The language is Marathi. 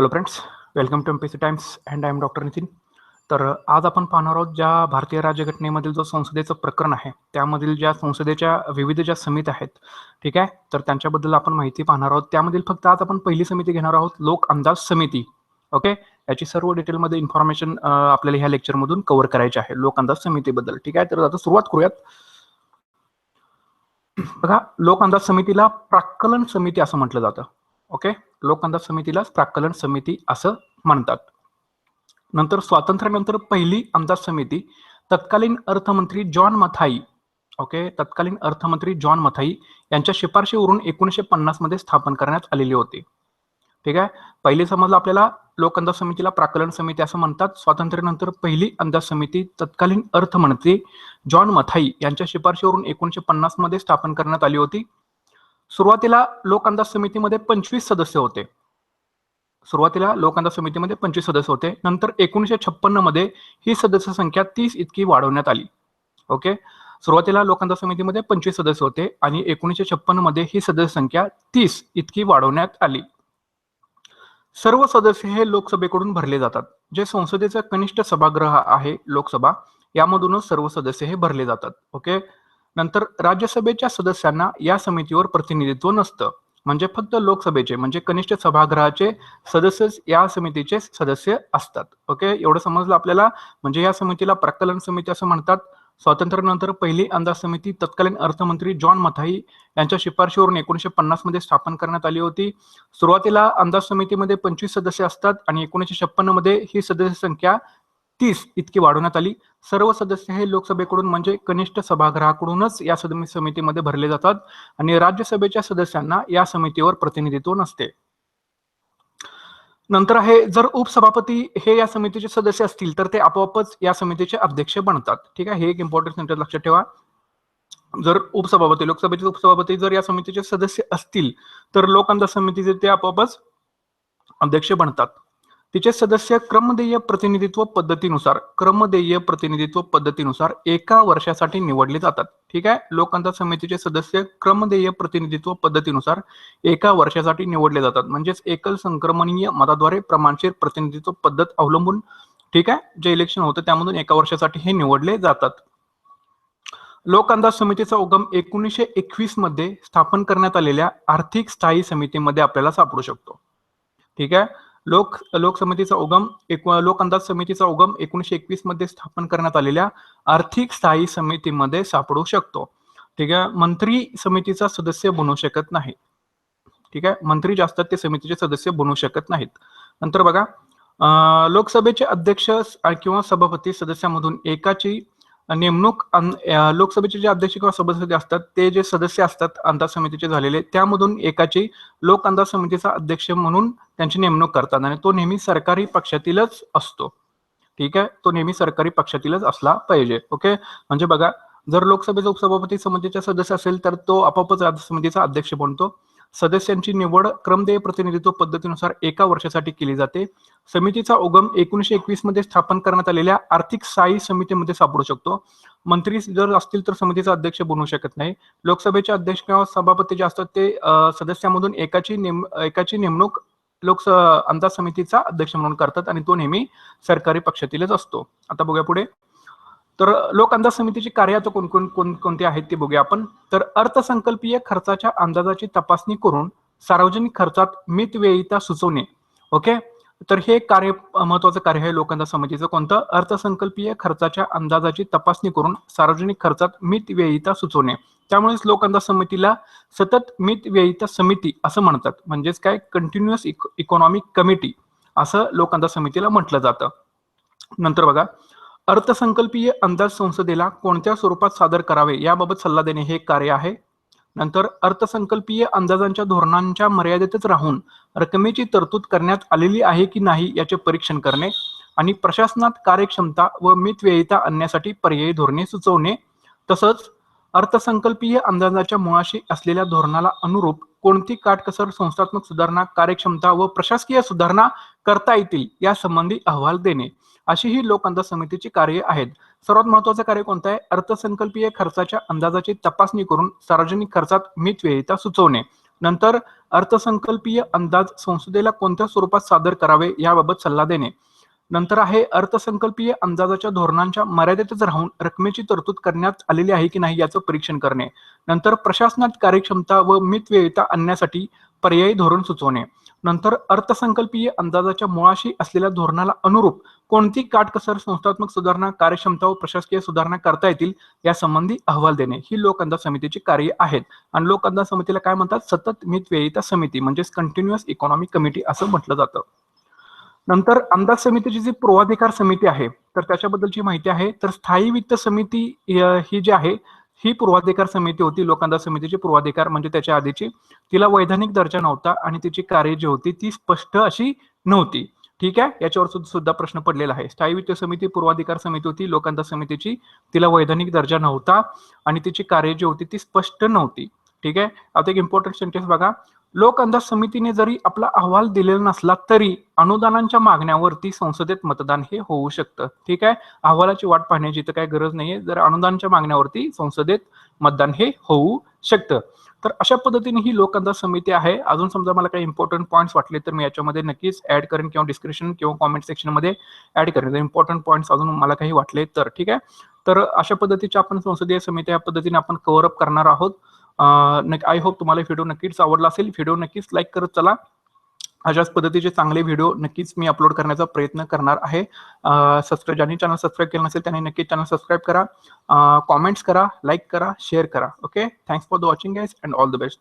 Hello friends welcome to M P C times and I am doctor Nitin तर आज आपण पाहणार आहोत ज्या भारतीय राज्यघटनेमधील जो संसदेचं प्रकरण आहे त्यामधील ज्या संसदेच्या विविध ज्या समित्या आहेत ठीक आहे? तर त्यांच्याबद्दल आपण माहिती पाहणार आहोत. त्यामधील फक्त आज आपण पहिली समिती घेणार आहोत लोक अंदाज समिती ओके? याची सर्व डिटेलमध्ये इन्फॉर्मेशन आपल्याला ह्या लेक्चरमधून कव्हर करायची आहे लोक अंदाज समितीबद्दल ठीक आहे? तर आता सुरुवात करूयात. बघा लोक अंदाज समितीला प्राक्कलन समिती असं म्हटलं जातं. ओके? लोक अंदाज समितीला प्राक्कलन समिती असं म्हणतात. नंतर स्वातंत्र्यानंतर पहिली अंदाज समिती तत्कालीन अर्थमंत्री जॉन मथाई ओके? तत्कालीन अर्थमंत्री जॉन मथाई यांच्या शिफारशीवरून एकोणीसशे पन्नासमध्ये स्थापन करण्यात आलेली होती. ठीक आहे? पहिले समजलं आपल्याला? लोक अंदाज समितीला प्राकलन समिती असं म्हणतात. स्वातंत्र्यानंतर पहिली अंदाज समिती तत्कालीन अर्थमंत्री जॉन मथाई यांच्या शिफारशीवरून एकोणीसशे पन्नासमध्ये स्थापन करण्यात आली होती. सुरुवातीला लोक अंदाज समितीमध्ये पंचवीस सदस्य होते. सुरुवातीला लोक अंदाज समितीमध्ये पंचवीस सदस्य होते. नंतर एकोणीसशे छप्पन्नमध्ये ही सदस्य संख्या तीस इतकी वाढवण्यात आली. ओके सुरुवातीला लोक अंदाज समितीमध्ये पंचवीस सदस्य होते आणि एकोणीसशे छप्पन्नमध्ये ही सदस्य संख्या तीस इतकी वाढवण्यात आली. सर्व सदस्य हे लोकसभेकडून भरले जातात. जे संसदेचं कनिष्ठ सभागृह आहे लोकसभा यामधूनच सर्व सदस्य हे भरले जातात. ओके नंतर राज्यसभेच्या सदस्यांना या समितीवर प्रतिनिधित्व नसतं. म्हणजे फक्त लोकसभेचे म्हणजे कनिष्ठ सभागृहाचे सदस्य या समितीचे सदस्य असतात. ओके? एवढं समजलं आपल्याला? म्हणजे या समितीला प्रकलन समिती असं म्हणतात. स्वातंत्र्यानंतर पहिली अंदाज समिती तत्कालीन अर्थमंत्री जॉन मथाई यांच्या शिफारशीवरून एकोणीशे पन्नासमध्ये स्थापन करण्यात आली होती. सुरुवातीला अंदाज समितीमध्ये पंचवीस सदस्य असतात आणि एकोणीसशे छप्पन्नमध्ये ही सदस्य संख्या तीस इतकी वाढवण्यात आली. सर्व सदस्य हे लोकसभेकडून म्हणजे कनिष्ठ सभागृहाकडूनच या समितीमध्ये भरले जातात आणि राज्यसभेच्या सदस्यांना या समितीवर प्रतिनिधित्व नसते. नंतर आहे जर उपसभापती हे या समितीचे सदस्य असतील तर ते आपोआपच या समितीचे अध्यक्ष बनतात. ठीक आहे हे एक इम्पॉर्टंट सेंटर लक्षात ठेवा. जर उपसभापती लोकसभेचे उपसभापती जर या समितीचे सदस्य असतील तर लोकांच्या समितीचे ते आपोआपच अध्यक्ष बनतात. तिचे सदस्य क्रमदेय प्रतिनिधित्व पद्धतीनुसार क्रमदेय प्रतिनिधित्व पद्धतीनुसार एका वर्षासाठी निवडले जातात. ठीक आहे? लोक समितीचे सदस्य क्रमदेय प्रतिनिधित्व पद्धतीनुसार एका वर्षासाठी निवडले जातात. म्हणजेच एकल संक्रमणीय मताद्वारे प्रमाणशीर प्रतिनिधित्व पद्धत अवलंबून ठीक आहे? जे इलेक्शन होतं त्यामधून एका वर्षासाठी हे निवडले जातात. लोक अंदाज समितीचा उगम एकोणीसशे एकवीसमध्ये स्थापन करण्यात आलेल्या आर्थिक स्थायी समितीमध्ये आपल्याला सापडू शकतो. ठीक आहे? लोक लोक समितीचा उगम एक लोक अंदाज समितीचा उगम एकोणीशे एकवीसमध्ये स्थापन करण्यात आलेल्या आर्थिक स्थायी समितीमध्ये सापडू शकतो. ठीक आहे? मंत्री समितीचा सदस्य बनू शकत नाही. ठीक आहे? मंत्री जे असतात ते समितीचे सदस्य बनू शकत नाहीत. नंतर बघा लोकसभेचे अध्यक्ष किंवा सभापती सदस्यामधून एकाची नेमणूक लोकसभेचे जे अध्यक्ष किंवा सभासद असतात ते जे सदस्य असतात अंदाज समितीचे झालेले त्यामधून एकाची लोक अंदाज समितीचा अध्यक्ष म्हणून त्यांची नेमणूक करतात आणि तो नेहमी सरकारी पक्षातीलच असतो. ठीक आहे? तो नेहमी सरकारी पक्षातीलच असला पाहिजे. ओके? म्हणजे बघा जर लोकसभेचा उपसभापती समितीचा सदस्य असेल तर तो आपोआपच राज्य समितीचा अध्यक्ष बनतो. सदस्यांची निवड क्रमदेय प्रतिनिधित्व पद्धतीनुसार एका वर्षासाठी केली जाते. समितीचा उगम एकोणीशे एकवीसमध्ये स्थापन करण्यात आलेल्या आर्थिक साई समितीमध्ये सापडू शकतो. मंत्री जर असतील तर समितीचा अध्यक्ष बनवू शकत नाही. लोकसभेचे अध्यक्ष किंवा सभापती जे असतात ते सदस्यामधून एकाची नेम एकाची नेमणूक लोक अंदाज समितीचा अध्यक्ष म्हणून करतात आणि तो नेहमी सरकारी पक्षातीलच असतो. आता बघूया पुढे. तर लोक अंदाज समितीची कार्याचं कोण कोण कोण कोणते आहेत ते बघूया आपण. तर अर्थसंकल्पीय खर्चाच्या अंदाजाची तपासणी करून सार्वजनिक खर्चात मितव्ययिता सुचवणे. ओके? तर हे कार्य महत्वाचं कार्य आहे लोक अंदाज समितीचं. कोणतं? अर्थसंकल्पीय खर्चाच्या अंदाजाची तपासणी करून सार्वजनिक खर्चात मितव्ययिता सुचवणे. त्यामुळेच लोक अंदाज समितीला सतत मितव्ययिता समिती असं म्हणतात. म्हणजेच काय? कंटिन्युअस इकॉनॉमिक कमिटी असं लोक अंदाज समितीला म्हटलं जातं. नंतर बघा. अर्थसंकल्पीय अंदाज संसदेला कोणत्या स्वरूपात सादर करावे याबाबत सल्ला देणे हे कार्य आहे. नंतर अर्थसंकल्पीय अंदाजांच्या धोरणांच्या मर्यादेतच राहून रकमेची तरतूद करण्यात आलेली आहे की नाही याचे परीक्षण करणे आणि प्रशासनात कार्यक्षमता व मितव्ययिता आणण्यासाठी पर्यायी धोरणे सुचवणे. तसंच अर्थसंकल्पीय अंदाजाच्या मुळाशी असलेल्या धोरणाला अनुरूप कोणती काटकसर संस्थात्मक सुधारणा कार्यक्षमता व प्रशासकीय सुधारणा करता येतील या संबंधी अहवाल देणे. अशी ही लोक अंदाज समितीची कार्य आहेत. सर्वात महत्वाचं कार्य कोणतं आहे? अर्थसंकल्पीय खर्चाच्या अंदाजाची तपासणी करून सार्वजनिक खर्चात मितव्ययिता सुचवणे. नंतर अर्थसंकल्पीय अंदाज संसदेला कोणत्या स्वरूपात सादर करावे याबाबत सल्ला देणे. नंतर आहे अर्थसंकल्पीय अंदाजाच्या धोरणांच्या मर्यादेतच राहून रकमेची तरतूद करण्यात आलेली आहे की नाही याचं परीक्षण करणे. नंतर प्रशासनात कार्यक्षमता व मितव्ययिता आणण्यासाठी पर्यायी धोरण सुचवणे. नंतर अर्थसंकल्पीय अंदाजाच्या मुळाशी असलेल्या धोरणाला अनुरूप कोणती काटकसर संस्थात्मक सुधारणा कार्यक्षमता व प्रशासकीय सुधारणा करता येतील यासंबंधी अहवाल देणे. ही लोक अंदाज समितीची कार्य आहेत. आणि लोक अंदाज समितीला काय म्हणतात? सतत मितव्ययिता समिती म्हणजेच कंटिन्युअस इकॉनॉमिक कमिटी असं म्हटलं जातं. नंतर अंदाज समितीची जी पूर्वाधिकार समिती आहे तर त्याच्याबद्दलची माहिती आहे. तर स्थायी वित्त समिती ही जी आहे ही पूर्वाधिकार समिती होती लोक समितीची पूर्वाधिकार म्हणजे त्याच्या आधीची. तिला वैधानिक दर्जा नव्हता आणि तिची कार्य जी होती ती स्पष्ट अशी नव्हती. ठीक आहे? याच्यावर सुद्धा सुद्धा प्रश्न पडलेला आहे. स्थायी वित्त समिती पूर्वाधिकार समिती होती लोकांदा समितीची. तिला वैधानिक दर्जा नव्हता आणि तिची कार्य जी होती ती स्पष्ट नव्हती. ठीक आहे? आता एक इम्पॉर्टंट सेंटेन्स बघा. लोक अंदाज समितीने जरी आपला अहवाल दिलेला नसला तरी अनुदानांच्या मागण्यावरती संसदेत मतदान हे होऊ शकतं. ठीक आहे? अहवालाची वाट पाहण्याची तर काही गरज नाहीये. जर अनुदानाच्या मागण्यावरती संसदेत मतदान हे होऊ शकतं. तर अशा पद्धतीने ही लोक अंदाज समिती आहे. अजून समजा मला काही इम्पॉर्टंट पॉईंट्स वाटले तर मी याच्यामध्ये नक्कीच ऍड करेन किंवा डिस्क्रिप्शन किंवा कॉमेंट सेक्शनमध्ये ऍड करेन. इम्पॉर्टंट पॉईंट्स अजून मला काही वाटले तर ठीक आहे? तर अशा पद्धतीच्या आपण संसदीय समिती या पद्धतीने आपण कव्हरअप करणार आहोत. आय होप तुम्हाला व्हिडिओ नक्कीच आवडला असेल. व्हिडिओ नक्कीच लाईक करत चला. अशाच पद्धतीचे चांगले व्हिडिओ नक्कीच मी अपलोड करण्याचा प्रयत्न करणार आहे. सबस्क्राईब ज्यांनी चॅनल सबस्क्राईब केलं नसेल त्यांनी नक्कीच चॅनल सबस्क्राईब करा. कॉमेंट्स करा लाईक करा शेअर करा. Okay thanks for the watching guys and all the best